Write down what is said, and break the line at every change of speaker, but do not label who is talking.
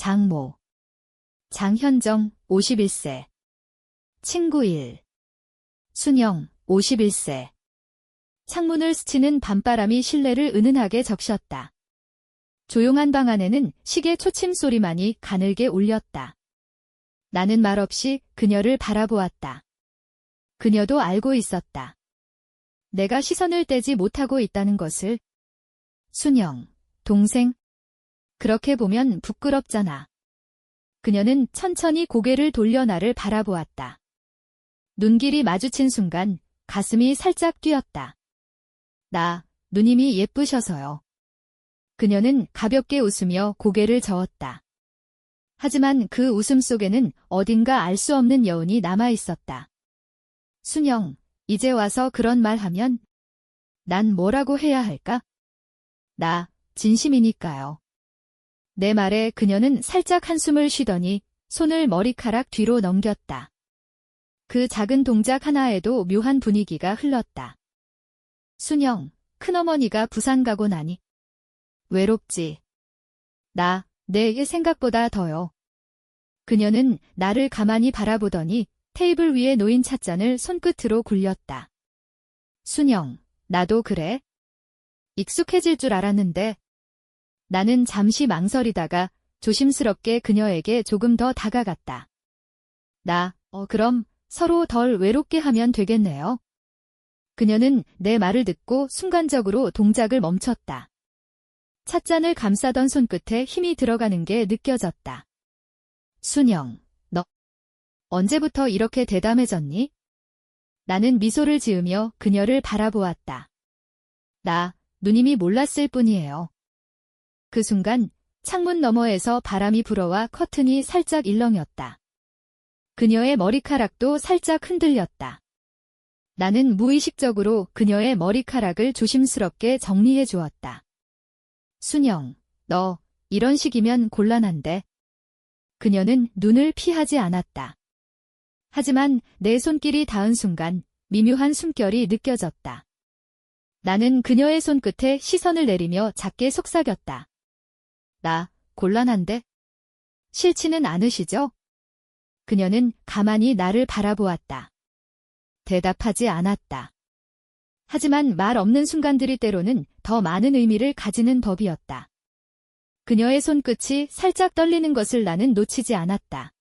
장모. 장현정, 51세. 친구 1. 순영, 51세. 창문을 스치는 밤바람이 실내를 은은하게 적셨다. 조용한 방 안에는 시계 초침 소리만이 가늘게 울렸다. 나는 말없이 그녀를 바라보았다. 그녀도 알고 있었다. 내가 시선을 떼지 못하고 있다는 것을. 순영, 동생. 그렇게 보면 부끄럽잖아. 그녀는 천천히 고개를 돌려 나를 바라보았다. 눈길이 마주친 순간 가슴이 살짝 뛰었다. 나, 누님이 예쁘셔서요. 그녀는 가볍게 웃으며 고개를 저었다. 하지만 그 웃음 속에는 어딘가 알 수 없는 여운이 남아 있었다. 순영, 이제 와서 그런 말 하면 난 뭐라고 해야 할까? 나, 진심이니까요. 내 말에 그녀는 살짝 한숨을 쉬더니 손을 머리카락 뒤로 넘겼다. 그 작은 동작 하나에도 묘한 분위기가 흘렀다. 순영, 큰어머니가 부산 가고 나니 외롭지. 나, 내 생각보다 더요. 그녀는 나를 가만히 바라보더니 테이블 위에 놓인 찻잔을 손끝으로 굴렸다. 순영, 나도 그래? 익숙해질 줄 알았는데. 나는 잠시 망설이다가 조심스럽게 그녀에게 조금 더 다가갔다. 나, 어, 그럼 서로 덜 외롭게 하면 되겠네요. 그녀는 내 말을 듣고 순간적으로 동작을 멈췄다. 찻잔을 감싸던 손끝에 힘이 들어가는 게 느껴졌다. 순영, 너 언제부터 이렇게 대담해졌니? 나는 미소를 지으며 그녀를 바라보았다. 나, 누님이 몰랐을 뿐이에요. 그 순간 창문 너머에서 바람이 불어와 커튼이 살짝 일렁였다. 그녀의 머리카락도 살짝 흔들렸다. 나는 무의식적으로 그녀의 머리카락을 조심스럽게 정리해 주었다. 순영, 너 이런 식이면 곤란한데. 그녀는 눈을 피하지 않았다. 하지만 내 손길이 닿은 순간 미묘한 숨결이 느껴졌다. 나는 그녀의 손끝에 시선을 내리며 작게 속삭였다. 나, 곤란한데? 싫지는 않으시죠? 그녀는 가만히 나를 바라보았다. 대답하지 않았다. 하지만 말 없는 순간들이 때로는 더 많은 의미를 가지는 법이었다. 그녀의 손끝이 살짝 떨리는 것을 나는 놓치지 않았다.